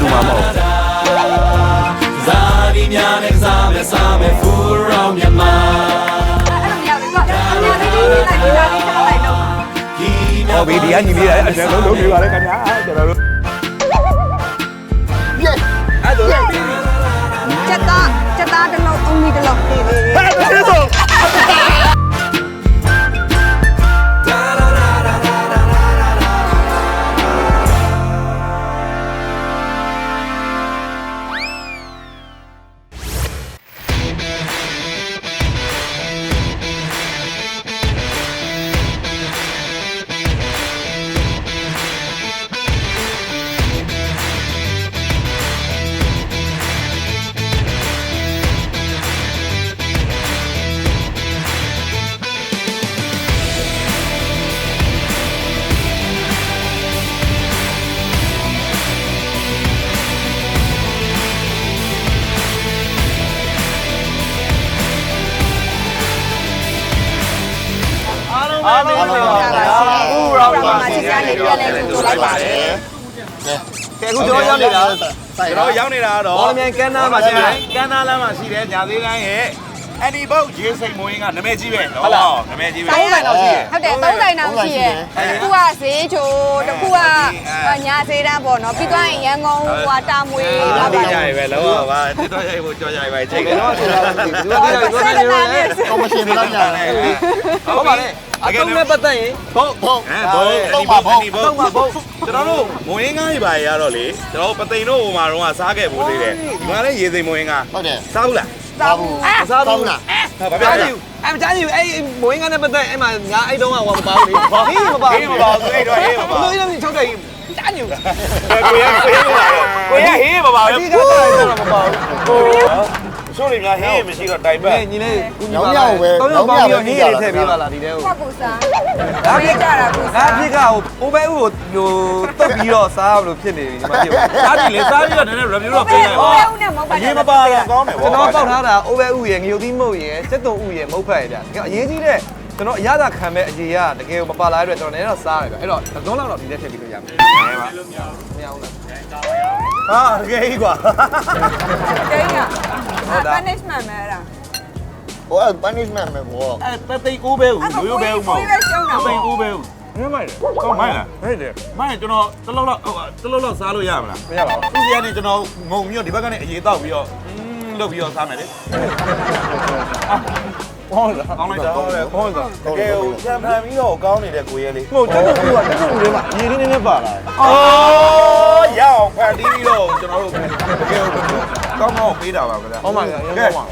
သူတို့ကတူမှာမဟုတ်ဇာတိများနဲ့စားမယ်စားမယ်ဖူရောမြန်မာအဲ့လိုမရဘူးကွာညာလေးလေးလိုက်ပြီးသားလေးထားလိုက်တော့ဒီဟောဘီဒီကညီလေးအဲ့ဒါလုံးလုံးပြပါလေခင်ဗျာကျွန်တော်တို့ က်သားလေးပြန်လဲကြိုးလိုက်ပါတယ်ကဲအခုကျွန်တော်ရောက်နေတာကျွန်တော်ရောက်နေတာတော့ဘောလမြိုင်ကန်းနာမှာရှိတယ်ကန်းနာလမ်းမှာရှိတယ်ညာသေးလမ်းရဲ့အန်ဒီဘုတ်ရေစိန်မွေးကနာမည်ကြီးပဲနော်နာမည်ကြီးပဲဆိုင်တိုင်းတော့ရှိရဟုတ်တယ်သုံးဆိုင်တော့ရှိရတစ်ခုကဈေးချိုတစ်ခုကညာဈေးတန်းပေါ့နော်ပြီးသွားရင်ရန်ကုန်ဟိုတာမွေဒါပါလေးပါရရပဲလောပါတစ်တော့ရိုက်ဖို့ကြော်ရိုက်ပဲချိန်တယ်နော်သူကပြောပြောနေတယ်ကောမရှင်လာညာတယ်ဟုတ်ပါလေ အတုံးနဲ့ပတ်သက်ရင်ဘုတ်ဟုတ်ဟမ်ဘောအန်ဒီဘုတ်အန်ဒီဘုတ်ကျွန်တော်တို့မွေးငါးကြီးပါရတော့လေကျွန်တော်ပသိမ်တို့ဟိုမှာတော့စားခဲ့ဖို့သေးတယ်ဒီမှာလည်းရေစိန်မွေးငါးဟုတ်တယ်စားဘူးလားသာဘူးအစားတောဘူးင်းလားဟာဘာဘာပြောဖြစ်လဲလဲအဲ့မချမ်းကြီးအဲ့မွေးငါနဲ့ပတ်သက်အဲ့မှာငါအဲ့တုံးကဟောမပါဘူးလေဟေးမပါဟေးမပါဘူးအဲ့တော့ဟေးမပါဘဘူးလို့ရင်းချုပ်တယ်ချမ်းကြီးကိုရကိုရကိုရဟေးမပါအဘူးဓိကတိုင်းတော့မပါဘူး ဆိုရင်များဟေးမရှိတော့တိုင်ပတ်ညီလေးကူညီပါလားတောင်းရပါပြီးဟင်းရထည့်ပေးပါလားဒီထဲကိုကပူစားဒါပြကြတာပူငါစားပြစ်ကဟိုအိုးဘဲဥကိုဟိုတုတ်ပြီးတော့စားလို့ဖြစ်နေပြီဒီမှာဖြစ်စားပြီလေစားပြီးတော့နည်းနည်း review တော့ပေးလိုက်ပါဘယ်ဦးနဲ့မဟုတ်ပါအရင်မပါတော့ကောင်းတယ်ဗောကျွန်တော်ပေါက်ထားတာအိုးဘဲဥရယ်ငရုတ်သီးမုတ်ရယ်စက်တုံဥရယ်မုတ်ဖက်ရယ်ဗျအရေးကြီးတဲ့ကျွန်တော်အရသာခံမဲ့အရေးကတကယ်မပါလာတဲ့အတွက်ကျွန်တော်လည်းတော့စားရတယ်ဗျအဲ့တော့သုံးလောက်တော့ဒီထဲထည့်ပြီးလို့ရမယ်မရဘူးလားဟာတကယ်ကြီးကွာကိန်းက punishment မဲလားဟိုအဲ့ punishment ပဲဘော အဲပသိကိုးပဲဦးရိုးရိုးပဲဦးမဟုတ်ကိုယ်ပဲရှုံးတာပသိပေါ့ကိုးပဲဦးမင်းမိုက်တယ်ကောင်းမိုင်းလားဟဲ့တယ်မိုင်းကျွန်တော်တလုံးလောက်တလုံးလောက်စားလို့ရမလားမရပါဘူးသူစီကနေကျွန်တော်ငုံပြီးတော့ဒီဘက်ကနေအရေးတောက်ပြီးတော့လုပ်ပြီးတော့စားမယ်လေဟုတ်လားကောင်းလိုက်တာဟုတ်တယ်ဟုတ်တယ်တကယ်ကိုချန်ဖန်ပြီးတော့ကောင်းနေတဲ့ကိုရဲလေးဟိုတက်တုံဥကတက်တုံဥထဲမှာအရေးလေးနည်းနည်းပါလာတယ်အော်ရအောင်ဖန်တီးပြီးတော့ကျွန်တော်တို့တကယ်ကို ကောင်းကောင်းပေးတာပါခင်ဗျာဟုတ်ပါရဲ့ဟုတ်ပါ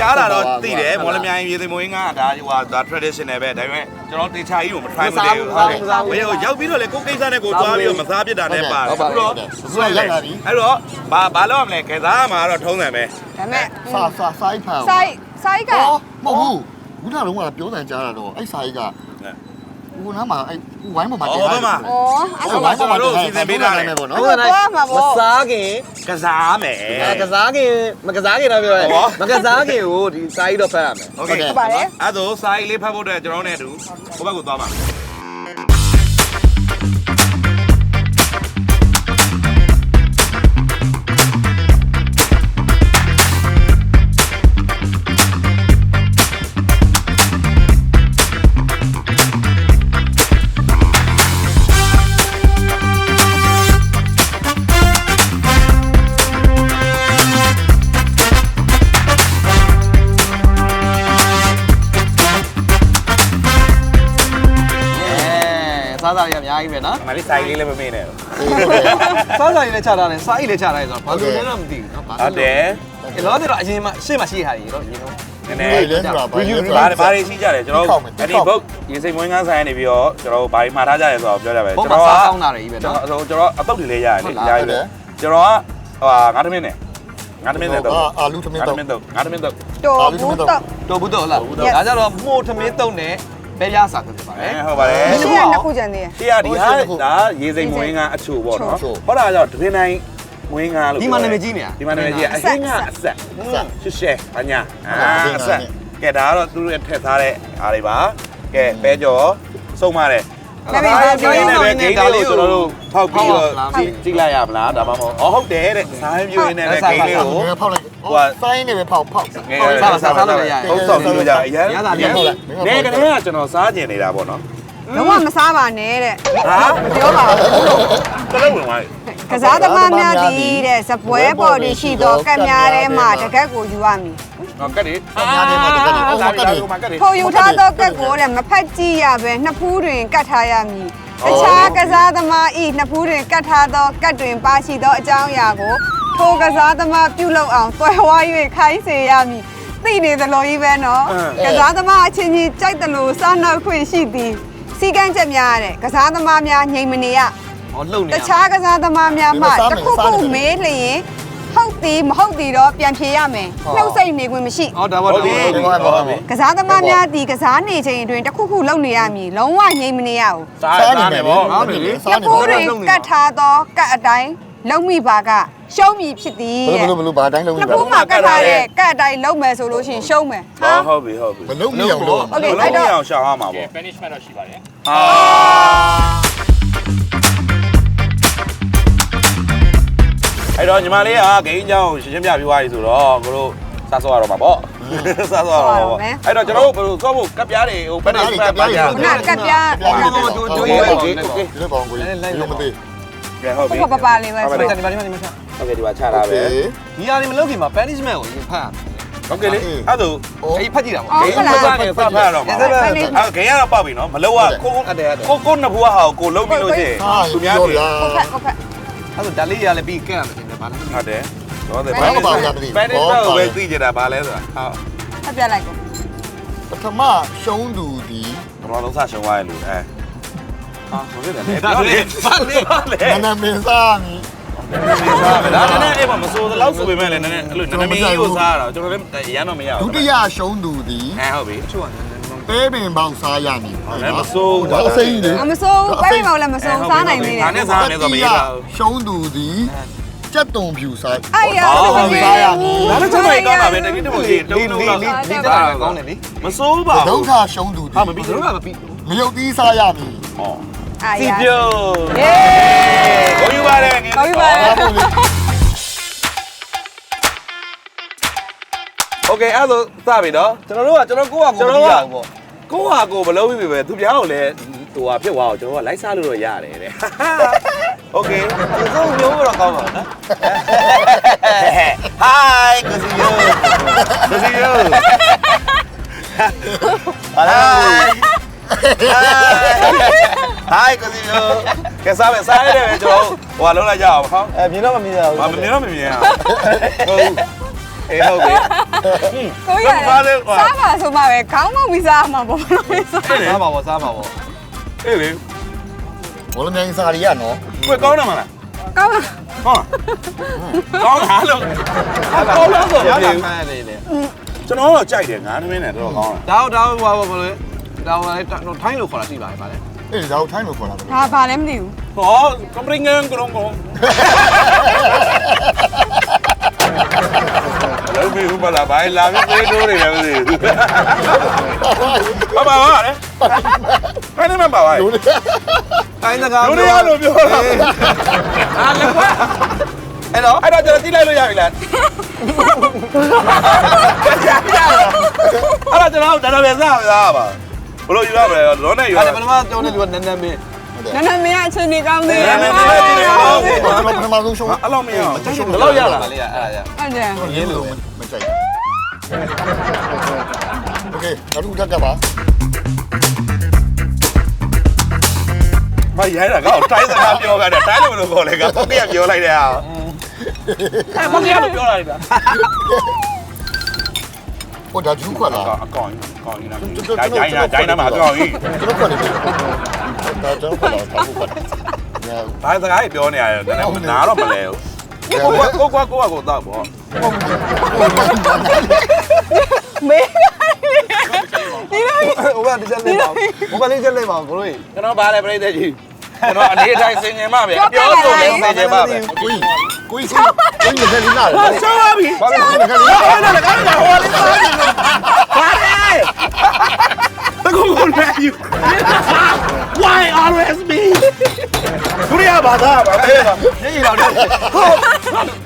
ကြားတာတော့သိတယ်မော်လမြိုင်ရေသိမ်မွေးငါဒါဟိုဟာဒါ traditional ပဲဒါပေမဲ့ကျွန်တော်တေချာကြီးကိုမ try မတည်ဘူးဟုတ်တယ်ဘယ်ကိုရောက်ပြီးတော့လေကိုကိစ္စနဲ့ကိုသွားပြီးတော့မစားပြစ်တာနဲ့ပါတယ်အခုတော့ဆိုရရက်လာပြီအဲ့တော့ဘာဘာလုပ်ရမလဲကစားမှာတော့ထုံးတယ်ပဲဒါမဲ့စာစာဆိုင်ဖန်ဆိုင်ဆိုင်ကဟောမဟုတ်ဘူးခုနကတော့ပြောတယ်ကြားတာတော့အဲ့စာကြီးက ဦးနားမှာအဲ့ဦးဝိုင်းပေါ်မှာတင်ထားတယ်ဩအဲ့ဒါဆိုတော့စီစဉ်ပေးတာလည်းပဲပေါ့နော်ဟုတ်ပါမှာပေါ့မစားခင်ကစားမယ်အဲကစားခင်မကစားခင်တော့ပြောရဲမကစားခင်ကိုဒီစာကြီးတော့ဖတ်ရမယ်ဟုတ်ကဲ့ဟုတ်ပါတယ်အဲ့ဒါဆိုစာကြီးလေးဖတ်ဖို့အတွက်ကျွန်တော်နဲ့အတူဟိုဘက်ကိုသွားပါမယ် များကြီးပဲနော်အမလေးစာရေးလေးလည်းမမေ့နဲ့စားစားရလည်းချတာတယ်စားကြီးလည်းချတာတယ်ဆိုတော့ဘာလို့လဲတော့မသိဘူးနော်ဟုတ်တယ်အဲ့တော့တော့အရင်မှရှေ့မှာရှိထားတယ်တော့အရင်တော့နည်းနဘာည်း လဲဆိုတာဘာလဲဘာဘာတွေရှိကြတယ်ကျွန်တော်အဲ့ဒီဘုတ်ရေစိမ်မွေးငန်းဆိုင်ကနေပြီးတော့ကျွန်တော်ဘာတွေမှာထားကြရဲဆိုတော့ပြောကြပဲဘုံကျွန်မှာတော်ကစားကောင်းတာတွေကြီးပဲကျွန်နော် တော်ကျွန်တော်အတုတ်တွေလေးရတယ်လေအများကြီးပဲကျွန်တော်ကဟိုငါးသမင်းနဲ့ငါးသမင်းနဲ့တော့အာလူသမင်းငါးတော့သမင်းတော့ငါးသမင်းတော့ တော်ဘူးတော့ တော်ဘူးတော့လားဒါကြတော့မို့ထမင်းတုံးနဲ့ ပဲရစားဖြစ်ပါလေအဲဟုတ်ပါတယ်ဒီကနှစ်ခုကျန်သေးတယ်တရားဒီဟာဒါရေစိမ်မွေးငန်းအချို့ပေါ့နော်ဟောတာကြောင့်တပင်းတိုင်းမွေးငန်းလို့ဒီမှာနာမည်ကြီးနေတာဒီမှာနာမည်ကြီးအဟင်းကအဆက်ရှစ်ရှဲအညာအာအဆက်ကဲဒါကတော့သူတို့ထည့်ထားတဲ့အားတွေပါကဲပဲကြော်စုံပါတယ် မမေဘာပြောဒီရနေ့င်းပဲတော့ဂိမ်းလေးကိုကျွန်တော်တို့ဖောက်ပြီးတော့ကြည့်လိုက်ရမလားဒါမှမဟုတ်အော်ဟုတ်တယ်တဲ့ဆိုင်းပြင်းနေတဲ့ဂိမ်းလေးကိုငါဖောက်လိုက်ဟိုဆိုင်းနေပဲဖောက်ဖောက်ငယ်စားစားစားလို့ရတယ်ဟုတ်ဆောင်ကြည့်လို့ရအရင်ရတာလေးဖောက်လိုက်နေကလေးကကျွန်တော်စားကျင်နေတာပေါ့နော်လုံးဝမစားပါနဲ့တဲ့ဟာပြောပါဦးတလုံးဝင်သွားပြီကစားသမားများသည်တဲ့စပွဲပေါ်တည်ရှိသောကက်များထဲမှာတကက်ကိုယူရမည် ဟောကတ်ဒီများနေမှာတကယ်လို့အော်ကတ်တယ်ကတ်ဒီထိုယူထားသောကက်ကိုတဲ့မဖက်ကြည့်ရပဲနှစ်ဖူးတွင်ကတ်ထားရမည်တခြားကစားသမားဤနှစ်ဖူးတွင်ကတ်ထားသောကတ်တွင်ပါရှိသောအကြောင်းအရာကိုထိုကစားသမားပြုလုပ်အောင်တွဲဝါ၍ခိုင်းစေရမည်သိနေသလိုကြီးပဲနော်ကစားသမားအချင်းချင်းကြိုက်တယ်လို့စားနောက်ခွင့်ရှိသည်စီကန်းချက်များတဲ့ကစားသမားများငြိမ်မနေရဟောလှုပ်နေတခြားကစားသမားများမှတစ်ခုခုမေးလျင်ဟုတ် သည်မဟုတ်သည်တော့ပြန်ဖြေရမယ်နှုတ်ဆက်နေခွင့်မရှိဟောဒါပေါ့ဒါပေါ့ဒီမှာပါမယ်ကစားသမားများဒီကစားနေချိန်အတွင်းတစ်ခုခုလုပ်နေရမည်လုံးဝငြိမ်မနေရဘူးစားစားနေပေါ့စားနေလေ။စားနှစ်နေခုဘတွင်ကတ်ထားသောကတ်အတိုင်းလုံးမိပါကရှုံးမည်ဖြစ်သည်ယ်တဲ့လိုဘယ်လိုဘာတိုင်းလုံးနှစ်လဲခုမှကတ်ထားတဲ့ကတ်အတိုင်းလုံးမယ်ဆိုလို့ရှိရင်ရှုံးမယ်ဟောဟုတ်ပြီဟုတ်ပြီဘလုံးမရအောင်လို့။ Okay ဘအဲ့လုံးတော့အောင်ရှောင်းရမှာပေါ့ punishment တော့ရှိပါတယ်အာ အဲ့တော့ညီမလေးကဂိမ်းကြောင်းရှင်းရှင်းပြပြသွားပြီဆိုတော့ကိုတို့စားစောရတော့မှာပေါ့စားစောရတော့မှာပေါ့အဲ့တော့ကျွန်တော်တို့ဘယ်လိုစောဖို့ကပ်ပြားတွေဟိုဘယ်နဲ့ပတ်ပါကြခုနကတ်ပြားဟောဒီလိုတို့တို့ရေးလိုက်ဒီလိုပေါင်းကိုဒီလိုမသိကဲဟုတ်ပြီပပပါလေးပဲဒီဆိုမှာတော့ဒီမှာဒီမှာဒီမှာဟုတ်ကဲ့ဒီမှာချတာပဲဒီဟာဒီမလုပ်ခင်မှာ punishment ကိုရင်ဖတ်ဟုတ်ကဲ့လေအဲ့ဒါအဲ့ဖတ်ကြည့်တာပေါ့ဂိမ်းမစားခင်စဖတ်ရတော့မှာအဲ့ဂိမ်းကတော့ပောက်ပြီနော်မလို့ကကိုအတဲ့အဲ့ဒါကိုကိုနှစ်ဘူးဟာကိုလုံးပြီးလို့ချင်းဟာသူများဗျာဟုတ်ကဲ့ဟုတ်ကဲ့အဲ့ဒါဒါလေးရလည်းပြီးကန့်တယ်ဗာလားဟုတ်တယ်တော့တယ်ဘာမှမပါဘူးလားမသိဘူးဘယ်နဲ့တော့ပဲသိကြတာဘာလဲဆိုတာဟုတ်ဖတ်ပြလိုက်ကိုပထမရှုံးသူဒီဘာလို့ဆက်ရှုံးသွားရလို့အဲဟာဘယ်လဲပြောလေဘာလဲဘာလဲနနမင်းစားမီဒါနဲ့အဲ့မှာမစိုးတော့ဆိုပေမဲ့လည်းနည်းနည်းအဲ့လိုနည်းနည်းမင်းကိုစားတာကျွန်တော်လည်းရမ်းတော့မရဒုဘူးတိယရှုံးသူဒီအဲဟုတ်ပြီချို့ကပဲပင်ပေါက်စားရမည်ဟုတ်စိမ့်လေအမစိုးပဲပဲမောင်လည်းမစိုးစားနိုင်သေးတယ် ဒါနဲ့စားမယ်ဆိုမရဘူးရှုံးသူဒီ ကြက်တုံဖြူစား အဲ့ရ ဟုတ် ဟုတ် ပြီ ပြီ ဒါလည်းကျွန်တော်ကောင်းတာပဲတကယ်တော့ဒီတုံးတုံးတော့ ဒီတာကောင်းတယ်လေ မစိုးပါ ဒု ဘူး က္ခရှုံးသူဒီ ဟာမပြီး ဘယ် ဘူး လိုမှမပြီး မယုတ်သီးစားရမည် ဟော အဲ့ စီ ရ ပြုတ် เย้ ကိုယူပါတယ်ငယ် ဟုတ်ပြီပါ โอเคအဲ့ဒါစပြီနော် ကျွန်တော်တို့ကကျွန်တော်ကိုယ့်ဟာကိုယ်ပြီးတာပေါ့ ကိုဟာကိုမလုံးပြီပဲသူပြောင်းကိုလည်းဟိုဟာဖြစ်သွားအောင်ကျွန်တော်ကလိုက်စားလို့တော့ရတယ်တဲ့ โอเค ဒီဆုံးမျိုးတော့ကောင်းပါနော် Hi ကိုစီယိုကိုစီယို ဟာလား Hi ကိုစီယိုကဲစားမယ်စားရတယ်ပဲကျွန်တော်ဟိုဟာလုံးလိုက်ကြအောင်ဟော အဲမြင်တော့မမြင်ရဘူး မမြင်တော့မမြင်အောင်ဟုတ်အေးဟုတ်ပြီ ကိုရစားပါဆိုမှပဲခေါင်းမောက်ပြီးစားမှာပေါ့လို့စား စားပါပေါ့စားပါပေါ့ အေးလေ ဘောလုံးမြိုင်စားရနော်ကိုကောင်းတယ်မလားကောင်းလားဟုတ်ကောင်းတာလို့ကောင်းလို့ဆိုရပြတာည့်မှန်းနေလေကျွန်တော်တော့ကြိုက်တယ်ငါးသမင်းနဲ့တော့ကောင်းတယ်ဒါတော့ဒါဟိုဘာလဲဒါဟိုလည်းထိုင်းလို့ခေါ်တာရှိပါတယ်ဗာလေအေးဒါကိုထိုင်းလို့ခေါ်တာပဲဒါဘာလဲမသိဘူးဟောကမ်ပရင်းငန်ကရုံကောလုံးပြီးဦးမလားဘာလာပြီးသေးတိုးနေတယ်မသိဘူးဘာပါပါလဲဘယ်နဲ့မှပါပါ လို့ တိုင်းစကား လူတွေရလို့ပြောတာအာလည်းကွာ အဲ့တော့ အဲ့တော့ကျွန်တော်တိလိုက်လို့ရပြီလားအဲ့တော့ကျွန်တော်တော်တော်ပဲစားစားပါဘလို့ယူရမလဲလောနဲ့ယူရ အဲ့ မ ဒါပ ယ် ထမကျောင်းတဲ့လူကနန်းနန်းမင်း နန်းနန်းမင်းအချင်းကြီးကောင်းသေးတယ် နန်းနန်းမင်းအချင်းကြီးကောင်းသေးတယ် ကျွန်တော်ပထမဆုံးရှုံး အဲ့လောက်မရအောင် ဘယ် ဘယ်လောက်ရလား လေးအဲ့ဒါရ ဟုတ်တယ် ရင်းလို့မကြိုက်โอเคနောက်တစ်ခုထပ်ကြပါ မရိုင်းတာကောတိုင်းစကားပြောကြတယ်တိုင်းလို့မလို့ခေါ်လေကပေါက်ကရပြောလိုက်တယ်ဟာအဲ့ပေါက်ကရလို့ပြောလိုက်တာဟိုဒါဂျူးခွက်လားအကောင်ကြီးအကောင်ကြီးလားဒိုင်းဒိုင်းဒိုင်းနာမှာအကောင်ကြီးကျွန်တော်ခွက်နေပြီဒါကျွန်တော်ခွက်လားဒါဘူးခွက်ညာဘာစကားကြီးပြောနေရတယ်နည်းနည်းနားတော့မလဲဘူးကိုကွာကိုကွာကိုကွာကိုတော့ပေါ့မေး ဟိုကဒီချက်လေးပါဟိုကလေးချက်လေးပါကိုလို့ကျွန်တော်ဗားလဲပြိတ္တကြီးကျွန်တော်အနေတိုင်းစင်ငင်မပဲအပြောဆိုလဲစင်ငင်မပဲကိုကြီးကိုကြီးဆုံးကိုကြီးလည်းလေးလာတယ်ဆောင်းပါပြီဘာလို့လဲခဏလေးဟောတယ်ကလည်းဟောလေးစားနေလို့ဗားလဲကိုကိုလည်းယူ Why always me သူရပါသားပါပဲညင်တော့တယ်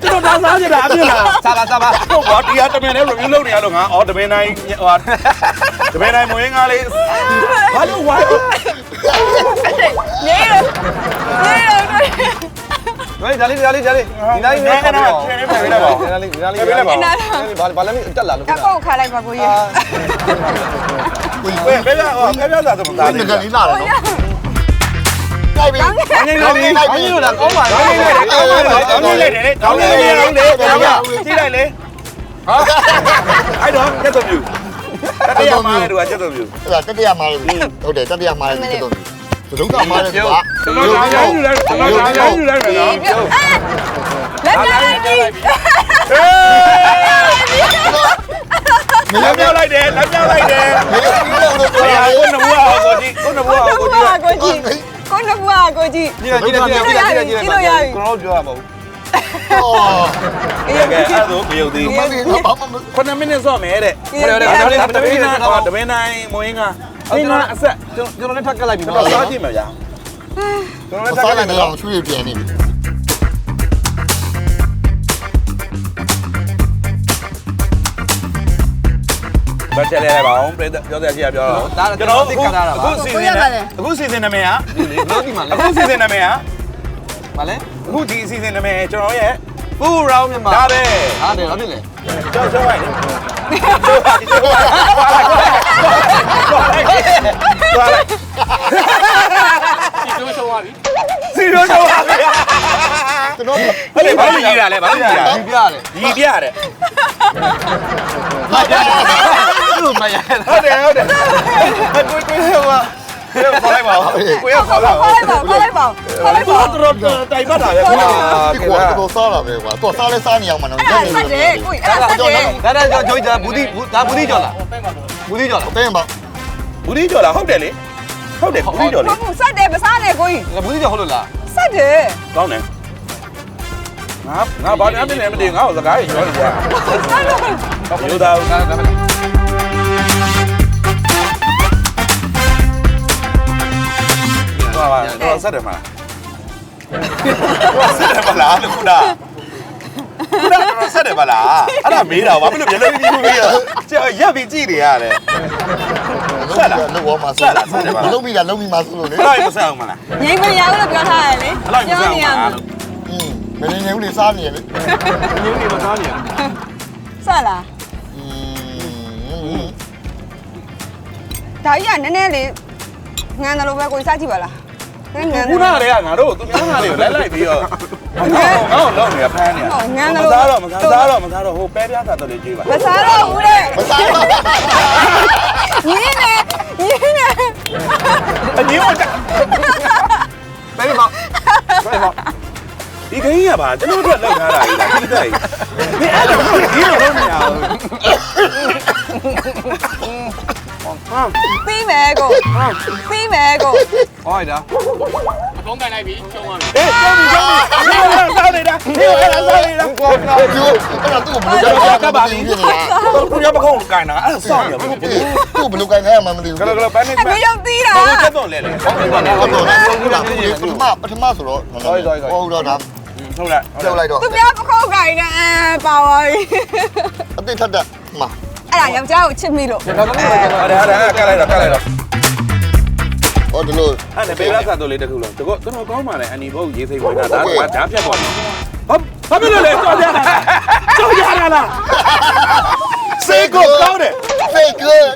ကျွန်တော်ဒါစားကြတာအပြစ်လားစားပါစားပါဟုတ်ပါဒီဟာတမင်နဲ့ review လုပ်နေရလို့ငါအော်တမင်တိုင်းဟိုတမင်တိုင်းမွေးငါလေးဘာလို့ why နေရနေရဒါလေးဒါလေးဒါလေးဒီလိုက်နဲ့ခေါ်တော့ဒါလေးဒါလေးဒါလေးဒါလေးဘာဘာလဲတက်လာလို့အကောက်ခါလိုက်ပါကိုကြီးဘယ်ဘယ်ကဟောဘယ်ကစားသမသားဒီလေးကလေးလာတယ်နော်တိုက်ပြီ နေနေလေးဘာကြီးလို့လားကောင်းပါလားနေနေလေးတောင်းနေလေးတောင်းနေလေးတောင်းနေလေးတောင်းနေလေးကြည့်လိုက်လေဟာအဲ့တော့ကျက်တော်မြူတတိယမားတို့ကကျက်တော်မြူအဲ့ဒါတတိယမားလို့ဟုတ်တယ်တတိယမားလို့တော်တော်သဒုက္ခမားလို့ကွာကျွန်တော်ညာညာယူလိုက်ကျွန်တော်ညာညာ တို့နှစ်ခုကကိုကြီးကြည့်လိုက်ကြည့်လိုက်ကြည့်လိုက်ကြည့်လိုက်ကြည့်လိုက်ကျွန်တော်ပြောရမှာဘူးအေးကဲအဲ့တော့မယုံသေးဘူးမသိဘူးဘာမှမခုနမိနစ်စော့မယ်တဲ့ဟုတ်တယ်ဟုတ်တယ်တမင်းနာတော့တမင်းနိုင်မွင်းကအင်းကအဆက်ကျွန်တော်လည်းထပ်ကက်လိုက်ပြီနော်စားကြည့်မယ်ဗျာကျွန်တော်လည်းထပ်ကက်လိုက်မယ်တော့ချွေးပြန်နေပြီ ဘာချက်လဲပါအောင်ပြောပြောတဲ့ရှိရပြောတော့အခုစီစဉ်နေအခုစီစဉ်နေမယ်ဟာလို့ဒီမှာလဲအခုစီစဉ်နေမယ်ဟာမလဲအခုဒီစီစဉ်နေမယ်ကျွန်တော်ရဲ့ပူရောင်းမြန်မာဒါပဲဟာတယ်ဟုတ်ပြီလေကျော်ကျော်လိုက်ကျော်ပါကျော်ပါသွားလိုက်စီရိုးရှောပါပြီစီရိုးရှောပါပြီကျွန်တော်ဟုတ်တယ်ဘာလို့ကြီးတာလဲဘာလို့ကြီးတာဒီပြရတယ်ကြီးပြရတယ် သူ့မရဟုတ်တယ်ဟုတ်တယ်ကိုကိုဟိုကခေါ်လိုက်ပါကိုရခေါ်လိုက်ပါခေါ်လိုက်ပါခေါ်လိုက်ပါခေါ်လိုက်ပါတော့တိုင်ပတ်တာပဲကွာဒီကွာတော့စားတာပဲကွာတော့စားလဲစားနေအောင်မနော်အဲ့ဒါဆက်တယ်ကိုကြီးအဲ့ဒါဆက်တယ်ဒါဒါကြောင့်ကျွန်တော်ဘူးဒီဒါဘူးဒီကြော်လားဘူးဒီကြော်လားတင်းပါဘူးဒီကျော်လားဟုတ်တယ်လေဟုတ်တယ်ဘူးဒီကျော်လေဟုတ်ဆက်တယ်မစားနဲ့ကိုကြီးဘူးဒီကြော်ဟုတ်လို့လားဆက်တယ်ကောင်းတယ်ငါငါဘာနဲ့မနေမတည်ငါ့ကိုစကားကြီးပြောနေကြဆက်လို့မျိုးသားဒါ သွားပါတော့ဆက်တယ်မလားတော့ဆက်တယ်မလားလို့ခုနခုနတော့ဆက်တယ်မလားအဲ့ဒါမေးတာဘာဖြစ်လို့မျက်လုံးကြီးကြီးမေးရကြာရက်ပြီးကြည့်နေရတယ်ဆက်လားလောက်ဝမှာဆက်လားဆက်တယ်မလားလုံးပြီးတာလုံးပြီးမှာဆိုလို့လေအဲ့ဒါကိုဆက်အောင်မလားငိမ့်မရဘူးလို့ပြောထားရတယ်လေပြောနေရမှာမင်းနေဦးလေးစားနေရလေမင်းနေဦးလေးစားနေရဆက်လားဒါကြီးကနည်းနည်းလေးငန်းတယ်လို့ပဲကိုစားကြည့်ပါလား ခုနကတည်းကငါတို့သူများငါတွေကိုလိုက်လိုက်ပြီးတော့ငါ့ကိုလုံးနေဖမ်းနေမစားတော့မစားတော့မစားတော့ဟိုပဲပြားသာတော့လေကြွေးပါမစားတော့ဘူးတဲ့မစားတော့ညင်းနေညင်းနေအငင်းမတက်ပဲပါပဲပါဒီခင်းရပါကျွန်တော်တို့လောက်ထားတာကြီးလားဒီတိုင်းဒီအဲ့လိုဒီလိုလုံးမရဘူးပြီးမယ်ကိုပြီးမယ်ကို ဟောရတာအေးကျောင်းကြီးကျောင်းကြီးဒီလိုစားနေတာဒီလိုစားနေတာကောကောဒီအဲ့ဒါသူ့ကိုဘယ်လိုကပါလိမ့်နေလားသူရပကုန်းကိုင်တာအဲ့ဆောင်းရဘူးသူ့ဘယ်လိုကန်ခိုင်းမှမသိဘူးကလကလပန်းနေအမေရုပ်သေးတာဘာလို့ချက်တော့လဲလေဟုတ်ပါတော့ဟုတ်တော့ပထမပထမဆိုတော့ဟုတ်တော့ဒါဟုတ်လားကြောက်လိုက်တော့သူများပခုတ် ကိုင်နေအဲပါပါပြီအသိထက်တဲ့မှာအဲ့ဒါယောက်ျားကိုချစ်မိလို့ကျွန်တော်တို့လည်းကျွန်တော်အဲ့ဒါအဲ့ဒါကလိုက်တော့ကလိုက်တော့ဟောဒီလိုအဲ့ဒါဘေးလာစားတော့လေးတခုလုံးတကောတော်တော်ကောင်းပါလေအနီဘုတ်ရေးစိတ်ဝင်တာဒါကဓာတ်ဖြတ်ပေါ်တယ်ဘာဘာဖြစ်လို့လဲကြောက်ရတာကြောက်ရတာလားစေကိုကောင်းတယ် fake good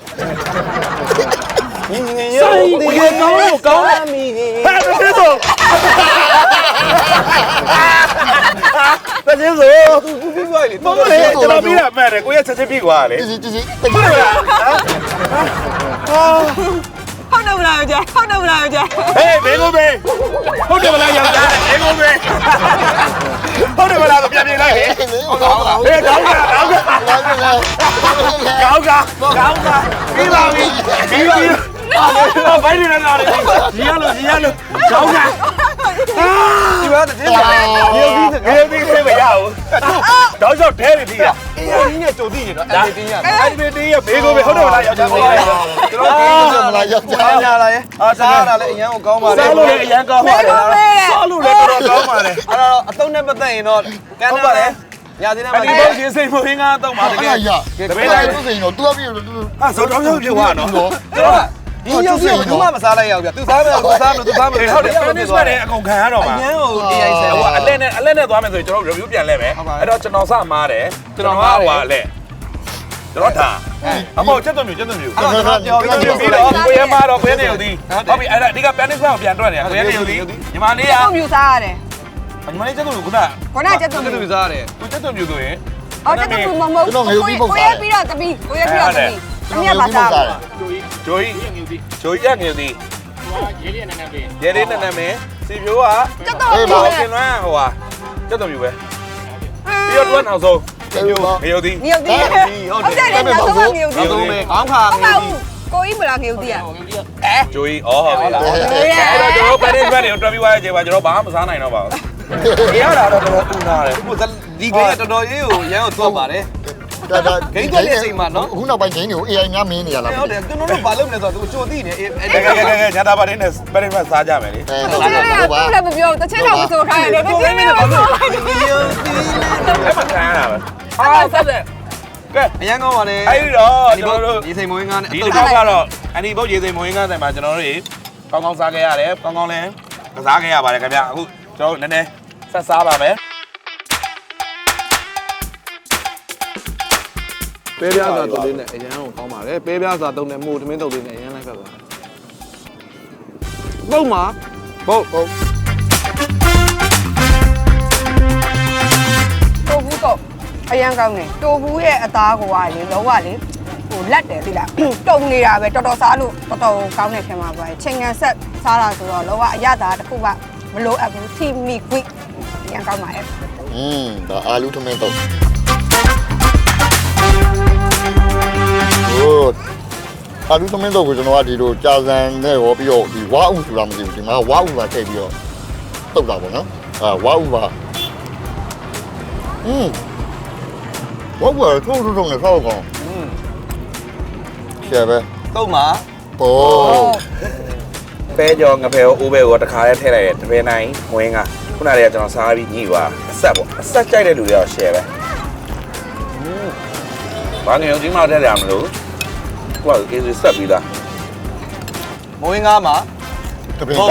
ညီညီညီဒီကေကောင်းလို့ကောင်းလာမီဟဲ့တကယ်ဆိုတကယ်ဆိုဘူးဘူးပြောလေမဟုတ်လေကျွန်တော်ပြီးတာမှန်တယ်ကိုရချက်ချက်ပြီးကွာလေဒီစီဒီစီဟုတ်လားဟု တ်တယ်မလားယောက်ျားဟုတ်တယ်မလားယောက်ျားဟေးဘေကိုဘေဟုတ်တယ်မလားယောက်ျားဘေကိုဘေဟုတ်တယ်မလားဆိုပြန်ပြင်လိုက်လေဟုတ်ကောင်းပါဟေးကောင်းကကောင်းကလာကြလားကောင်းကကောင်းကပြီးပါပြီပြီးပြီအာဘိုင်းနေလာတယ်ရီရလို့ရီရလို့ကောင်းကအာဒီမှာတည်းရေဒီရေဒီဆေးမရဘူး ဒေါက်လျှောက်ထဲနေပြီလားအေးရင်းနဲ့ကြိုသိနေတော့အဲ့ဒီတင်းရအဲ့ဒီတင်းရဲ့ဘေးကိုပဲဟုတ်တယ်မလားယောက်ျားလေးကျွန်တော်ကိန်းလို့မလားယောက်ျားညာလာရဲ့အားစားတာလည်းအရန်ကိုကောင်းပါလေစားလို့လည်းအရန်ကောင်းပါလေစားလို့လည်းတော်တော်ကောင်းပါလေအဲ့တော့အတုံးနဲ့ပတ်သက်ရင်တော့ကန်းပါလေညာသေးတယ်အဲ့မှာဒီဘောရေစိမ်မင်းကတော့မှာတအဲ့ကဒါယ်ရတပည့်လိုက်လို့ဆိုရင်တော့ तू အပြည့်ဟာစောတော်ရောက်ပြေသွားနော်တော့ကျွန်တော် ဒီရောက်စီဘူးမှမစားလိုက်ရဘူးဗျသူစားမယ်သူစားမယ်သူစားမယ်ဟုတ်တယ် finish မဲ့တယ်အကုန်ခံရတော့မှာအရန်ကို AI ဆယ်ဟိုအလက်နဲ့အလက်နဲ့သွားမယ်ဆိုရင်ကျွန်တော် review ပြန်လဲမယ်အဲ့တော့ကျွန်တော်စမားတယ်ကျွန်တော်ကဟိုအလက်ကျွန်တော်ဒါအမောချက်သွမျိုးချက်သွမျိုးအဲ့တော့ကျွန်တော်ပြောကျွန်ပြတော်ပြပြီးပြီးတော့တော့ကိုရမတော့ကိုရနေဦးသည်ဟုတ်ပြီအဲ့ဒါအဓိက panic ကိုပြန်တွက်နေတာကိုရနေဦးသည်ညီမလေးကပုံမြူစားရတယ်ညီမလေးချက်သွမျိုးခုနခုနကကျက်သွသူန်သူစားတယ်သူချက်သွမျိုးဆိုရင်အော်ကျက်သွန်မမဟုတ်ကိုရဲပြီးတော့တပီကိုရဲပြီးတော့တပီ အမြတ်ပါစားဂျိုကြီးဂျိုကြီးရနေဦးသည်ရဲလေးနဲ့နာမည်ရဲလေးနဲ့နာမည်စီဖြိုးကကျက်သွန်ဟိုကိုကင်လွမ်းဟိုဟာချက်သွမျိုးပဲပြီးတော့တွန်းအောင်ဆုံးပြောပါနေဦးသည်ငြုတ်တီးဟုတ်တယ်နောက်ဆုံးငြုတ်တီးနောက်ဆုံးပဲခေါင်းခါဟုတ်ပါဘူးကိုကြီးမလားငြုတ်တီးอ่ะဂျိုကြီးအော်ဟုတ်ပြီလားအဲ့တော့ကျွန်တော် panic ဘက်တွေကိုတွက်ပြီးသွားတဲ့ချိန်မှာကျွန်တော်ဘာမှမစားနိုင်တော့ပါဘူးရတာတော့တော်တော်ဦးနာတယ်ဟိုဒီကိန်းကတော်တော်လေးကိုရန်ကိုသွတ်ပါတယ် ဒါဒါဂိမ်းတက်တဲ့အချိန်မှာနော် အခုနောက်ပိုင်းဂိမ်းတွေကို AI များမင်းနေရလားဟုတ်တယ်ကျွန်တော်တို့ဘာလုပ်မလဲဆိုတော့သူကြိုသိနေအဲ့ကဲကဲကဲကဲညတာပါနေနဲ့ panic ဘက်စားကြမယ်လေအဲတဟုတ်ချပါင်းဘူးကဟုတ်ပါလည်းမပြောတချင်းတော့မဆိုခိုင်းတယ်တချင်းနဲ့မဆိုခိုင်းတယ်အဲ့မှာခံရတာပဲဟာဆက်တယ်ကဲအရန်ကောင်းပါလေအဲ့ဒီတော့ကျွန်တော်တို့ ဒီစိန်မွေးငါနဲ့ဒီတစ်ခေါက်ကတော့အန်ဒီဘုတ်ရေစိမ်မွေးငန်းဆိုင်မှာကျွန်တော်တို့ကောင်းကောင်းစားခဲ့ရတယ်ကောင်းကောင်းလည်းကစားခဲ့ရပါတယ်ခင်ဗျအခုကျွန်တော်တို့နည်းနည်းဆက်စားပါမယ် ပဲပြားစာတုပ်လေးနဲ့အရန်ကိုကောင်းပါလေပဲပြားစာတုပ်နဲ့မို့သမင်းတုပ်လေးနဲ့အရန်လိုက်ဖက်ပါပုံမှာဘုတ်ဘုတ်တိုဘူးတော့အရန်ကောင်းတယ်တိုဘူးရဲ့အသားကိုကလေလောကလေဟိုလက်တယ်သိလားတုံနေတာပဲတော်တော်စားလို့တော်တော်ကောင်းတယ်ခင်ဗျာပါချိန်ငံဆက်စားတာဆိုတော့လောကအရသာတစ်ခုကမလိုအပ်ဘူးထိမိကွိအရန်ကောင်းပါရဲ့อืมဒါအာလူထမင်းတော့ အာလူထမင်းတော့ကိုကျွန်တော်ကဒီလိုကြာစံနဲ့ရောပြီးတော့ဒီဝါဥဆိုတာမသိဘူးဒီမှာဝါဥပါထည့်ပြီးတော့တုတ်တာပေါ့နော်အာဝါဥပါอืมဝါဥပါထိုးထိုးထိုးနဲ့ဆောက်ကောင်းရှယ်ပဲတုပ်မှာပေါ်ပဲကြောငဖယ်ကိုအိုးဘဲကိုတခါလဲထည့်လိုက်တယ်တပင်းနိုင်ဝင်းကခုနကတည်းကကျွန်တော်စားပြီးညှိသွားအဆက်ပေါ့အဆက်ကြိုက်တဲ့လူတွေတော့ share ပဲဘာငယ်ဒီမှာထည့်ရမလို့ ကိုကကင်းစင်ဆက်ပြီးသားမဝင်းကားမှာတပင်ဟော